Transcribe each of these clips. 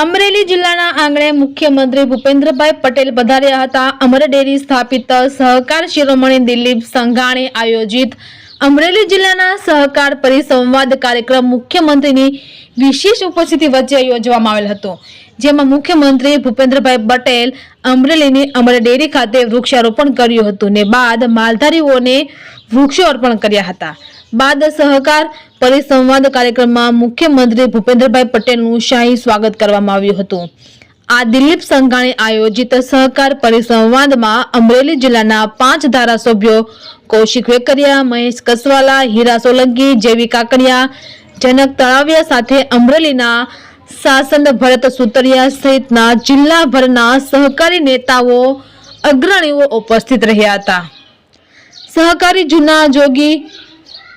અમરેલી જિલ્લાના આંગણે મુખ્યમંત્રી ભૂપેન્દ્રભાઈ પટેલ પધાર્યા હતા. અમર ડેરી સ્થાપિત સહકાર શિરોમણી દિલીપ સંઘાણે આયોજિત અમરેલી જિલ્લાના સહકાર પરિસંવાદ કાર્યક્રમ મુખ્યમંત્રીની વિશેષ ઉપસ્થિતિ વચ્ચે યોજવામાં આવેલ હતો. જેમાં મુખ્યમંત્રી ભૂપેન્દ્રભાઈ પટેલ અમરેલીની અમર ખાતે વૃક્ષારોપણ કર્યું હતું ને બાદ માલધારીઓને વૃક્ષો અર્પણ કર્યા હતા. બાદ સહકાર પરિસંવાદ કાર્યક્રમમાં મુખ્યમંત્રી ભૂપેન્દ્રભાઈ પટેલનું શાહી સ્વાગત કરવામાં આવ્યું હતું. આ દિલીપ સંઘાણી આયોજિત સહકાર પરિસંવાદમાં અમરેલી જિલ્લાના પાંચ ધારાસભ્યો કૌશિક વેકરિયા, મહેશ કસવાલા, હીરા સોલંકી, જેવી કાકડિયા, જનક તળાવિયા સાથે અમરેલીના શાસન ભરત સુતરિયા સહિતના જિલ્લાભરના સહકારી નેતાઓ અગ્રણીઓ ઉપસ્થિત રહ્યા હતા. સહકારી જૂના જોગી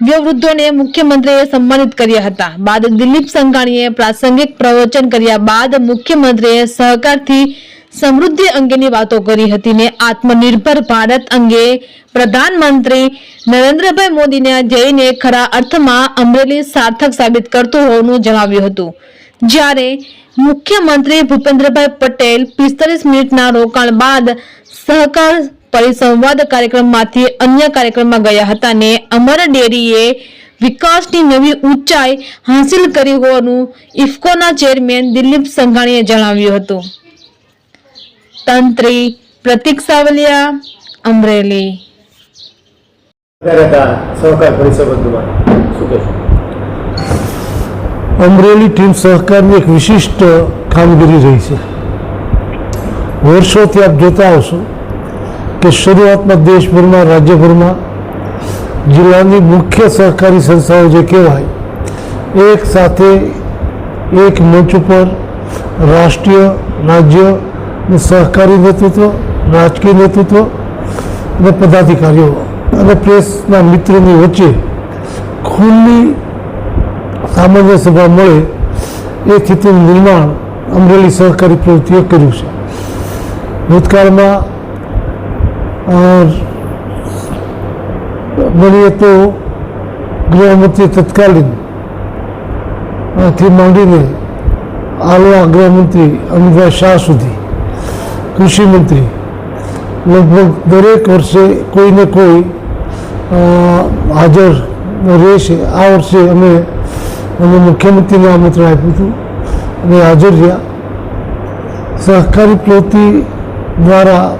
વ્યવૃદ્ધોને મુખ્યમંત્રીએ સન્માનિત કર્યા હતા. બાદ દિલીપ સંઘાણીએ પ્રાસંગિક પ્રવચન કર્યા બાદ મુખ્યમંત્રીએ સહકારથી સમૃદ્ધિ અંગેની વાતો કરી હતી ને આત્મનિર્ભર ભારત અંગે પ્રધાનમંત્રી નરેન્દ્રભાઈ મોદીને જઈને ખરા અર્થમાં અમરેલી સાર્થક સાબિત કરતું હોવાનું જણાવ્યું હતું. જ્યારે મુખ્યમંત્રી ભૂપેન્દ્રભાઈ પટેલ પિસ્તાલીસ મિનિટના રોકાણ બાદ સહકાર પરિસંવાદ કાર્યક્રમમાંથી અન્ય કાર્યક્રમમાં ગયા હતા ને અમર ડેરીએ વિકાસની નવી ઊંચાઈ હાંસિલ કરી હોવાનું ઇફકોના ચેરમેન દિલીપ સંઘાણીએ જણાવ્યું હતું. તંત્રી પ્રતિક સાવલિયા, અમરેલી. સહકાર પરિસંવાદમાં શું કહેશો? અમરેલી ટીમ સહકારની એક વિશિષ્ટ કામગીરી રહી છે. વર્ષોથી આપ જોતા આવશો કે શરૂઆતમાં દેશભરમાં, રાજ્યભરમાં જિલ્લાની મુખ્ય સહકારી સંસ્થાઓ જે કહેવાય, એક સાથે એક મંચ ઉપર રાષ્ટ્રીય, રાજ્ય સહકારી નેતૃત્વ, રાજકીય નેતૃત્વ અને પદાધિકારીઓ અને પ્રેસના મિત્રોની વચ્ચે ખુલ્લી સામાન્ય સભા મળે એ સ્થિતિનું નિર્માણ અમરેલી સહકારી પ્રવૃત્તિએ કર્યું છે. ભૂતકાળમાં મળીએ તો ગૃહમંત્રી તત્કાલીનથી માંડીને હાલના ગૃહમંત્રી અમિતભાઈ શાહ સુધી કૃષિમંત્રી લગભગ દરેક વર્ષે કોઈને કોઈ હાજર રહેશે. આ વર્ષે અમે અમે મુખ્યમંત્રીને આમંત્રણ આપ્યું હતું. અને હાજર રહ્યા. સહકારી પ્રવૃત્તિ દ્વારા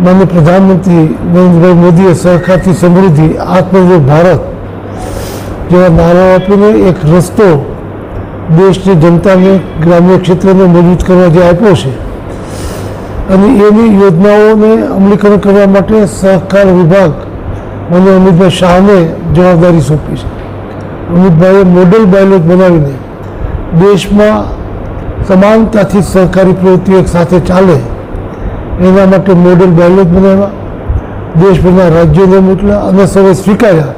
માન્ય પ્રધાનમંત્રી નરેન્દ્રભાઈ મોદીએ સહકારથી સમૃદ્ધિ, આત્મનિર્ભર ભારત જેવા નારા આપીને એક રસ્તો દેશની જનતાને, ગ્રામ્ય ક્ષેત્રને મજબૂત કરવા જે આપ્યો છે. અને એની યોજનાઓને અમલીકરણ કરવા માટે સહકાર વિભાગ મને અમિતભાઈ શાહને જવાબદારી સોંપી છે. અમિતભાઈએ મોડેલ બાયલોગ બનાવીને દેશમાં સમાનતાથી સહકારી પ્રવૃત્તિઓ એક સાથે ચાલે, એના માટે મોડેલ બાયલોગ બનાવ્યા. દેશભરના રાજ્યોને મોકલ્યા અને સૌએ સ્વીકાર્યા.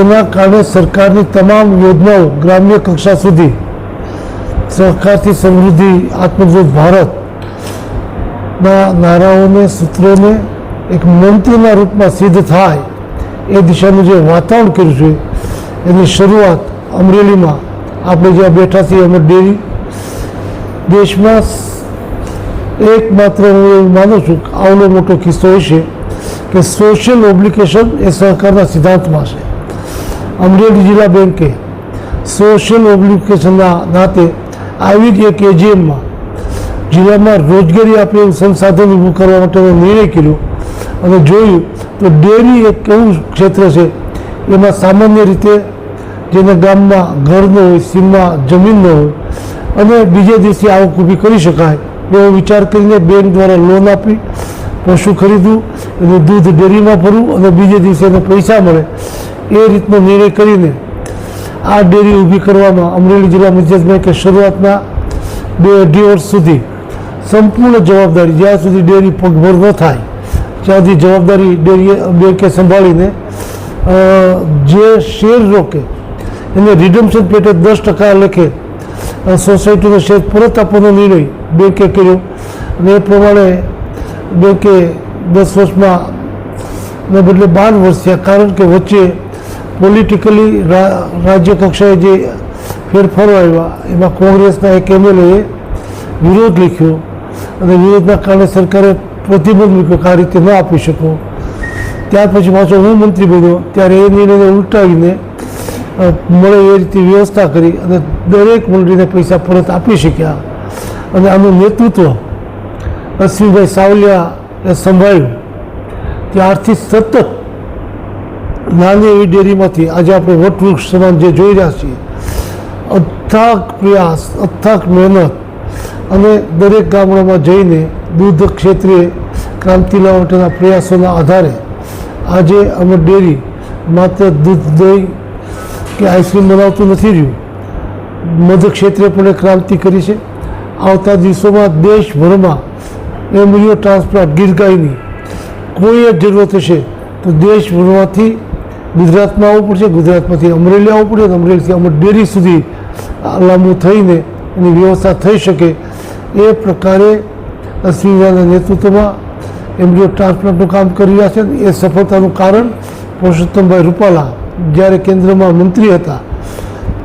એના કારણે સરકારની તમામ યોજનાઓ ગ્રામ્ય કક્ષા સુધી સહકારથી સમૃદ્ધિ આત્મનિર્ભર ભારતના નારાઓને, સૂત્રોને એક મંત્રના રૂપમાં સિદ્ધ થાય એ દિશાનું જે વાતાવરણ કર્યું છે એની શરૂઆત અમરેલીમાં. આપણે જ્યાં બેઠા છીએ, અમે ડેરી દેશમાં એકમાત્ર હું એવું માનું છું કે આવલો મોટો કિસ્સો એ છે કે સોશિયલ ઓબ્લિકેશન એ સહકારના સિદ્ધાંતમાં છે. અમરેલી જિલ્લા બેંકે સોશિયલ ઓબ્લિકેશનના નાતે આવી જ એક એજીએમમાં જિલ્લામાં રોજગારી આપે એવું સંસાધન ઊભું કરવા માટેનો નિર્ણય કર્યો અને જોયું તો ડેરી એક એવું ક્ષેત્ર છે, એમાં સામાન્ય રીતે જેને ગામમાં ઘર ન હોય, સીમમાં જમીન ન હોય, અને બીજે દિવસે આવક ઊભી કરી શકાય એવો વિચાર કરીને બેંક દ્વારા લોન આપી, પશુ ખરીદવું એનું દૂધ ડેરીમાં ભરવું અને બીજે દિવસે એને પૈસા મળે એ રીતનો નિર્ણય કરીને આ ડેરી ઊભી કરવામાં અમરેલી જિલ્લા મધ્યસ્થ બેંકે શરૂઆતના બે અઢી વર્ષ સુધી સંપૂર્ણ જવાબદારી, જ્યાં સુધી ડેરી પગભર ન થાય, ત્યાં સુધી જવાબદારી ડેરી બેંકે સંભાળીને જે શેર રોકે એને રિડમ્પશન પેટે દસ ટકા લેખે. સોસાયટીનો શેર પરત આપવાનો નિર્ણય બેંકે કર્યો. અને એ પ્રમાણે બેંકે દસ વર્ષમાં, ને બદલે બાર વર્ષ થયા કારણ કે વચ્ચે પોલિટિકલી રાજ્ય કક્ષાએ જે ફેરફારો આવ્યા, એમાં કોંગ્રેસના એક એમએલએ વિરોધ લખ્યો. અને વિરોધના કારણે સરકારે પ્રતિબંધ મૂક્યો કે આ રીતે ન આપી શકો. ત્યાર પછી પાછો હું મંત્રી બન્યો. ત્યારે એ નિર્ણયને ઉલટાવીને મળે એ રીતે વ્યવસ્થા કરી અને દરેક મંડળીને પૈસા પરત આપી શક્યા. અને આનું નેતૃત્વ અશ્વિનભાઈ સાવલિયાએ સંભાળ્યું. ત્યારથી સતત નાની એવી ડેરીમાંથી આજે આપણે વટવૃક્ષ સમાન જે જોઈ રહ્યા છીએ, અથાક પ્રયાસ, અથાક મહેનત અને દરેક ગામડામાં જઈને દૂધ ક્ષેત્રે ક્રાંતિ લાવવા માટેના પ્રયાસોના આધારે આજે અમે ડેરી માત્ર દૂધ દહીં કે આઈસ્ક્રીમ બનાવતું નથી રહ્યું. મધ ક્ષેત્રે પણ ક્રાંતિ કરી છે. આવતા દિવસોમાં દેશભરમાં એમ્બ્રિયો ટ્રાન્સપ્લાન્ટ ગીર ગાયની કોઈ જ જરૂરત હશે તો દેશભરમાંથી ગુજરાતમાં આવવું પડશે, ગુજરાતમાંથી અમરેલી આવવું પડે અને અમરેલીથી અમર ડેરી સુધી લાંબુ થઈને એની વ્યવસ્થા થઈ શકે એ પ્રકારે અશ્વિનના નેતૃત્વમાં એમ્બ્રિયો ટ્રાન્સપ્લાન્ટનું કામ કરી રહ્યા છે એ સફળતાનું કારણ પુરુષોત્તમભાઈ રૂપાલા જ્યારે કેન્દ્રમાં મંત્રી હતા,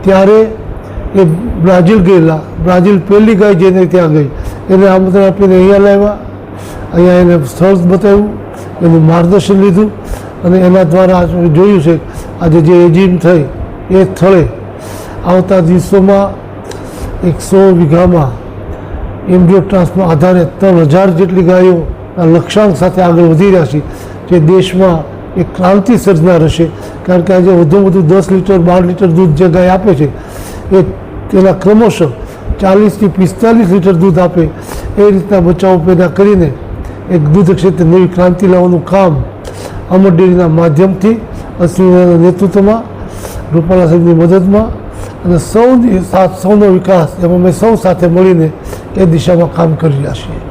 ત્યારે એ બ્રાઝિલ ગયેલા, બ્રાઝિલ પહેલી ગાય જેને ત્યાં ગઈ, એને આમંત્રણ આપીને અહીંયા લાવ્યા, અહીંયા એને સ્થળ બતાવ્યું, એનું માર્ગદર્શન લીધું, અને એના દ્વારા જોયું છે, આજે જે એજીમ થઈ, એ સ્થળે આવતા દિવસોમાં એકસો વીઘામાં એમ્બ્રિયો ટ્રાન્સના આધારે ત્રણ હજાર જેટલી ગાયોના લક્ષ્યાંક સાથે આગળ વધી રહ્યા છે, જે દેશમાં એક ક્રાંતિ સર્જનાર હશે. કારણ કે આજે વધુ વધુ દસ લીટર, બાર લીટર દૂધ જે ગાય આપે છે, એ તેના ક્રમશઃ ચાલીસથી પિસ્તાલીસ લીટર દૂધ આપે. એ રીતના બચાવો પેદા કરીને એક દૂધ ક્ષેત્રે નવી ક્રાંતિ લાવવાનું કામ અમર ડેરીના માધ્યમથી અશ્વિના નેતૃત્વમાં, રૂપાલા સાહેબની મદદમાં અને સૌની સાથ, સૌનો વિકાસ, એમાં અમે સૌ સાથે મળીને એ દિશામાં કામ કરી રહ્યા છીએ.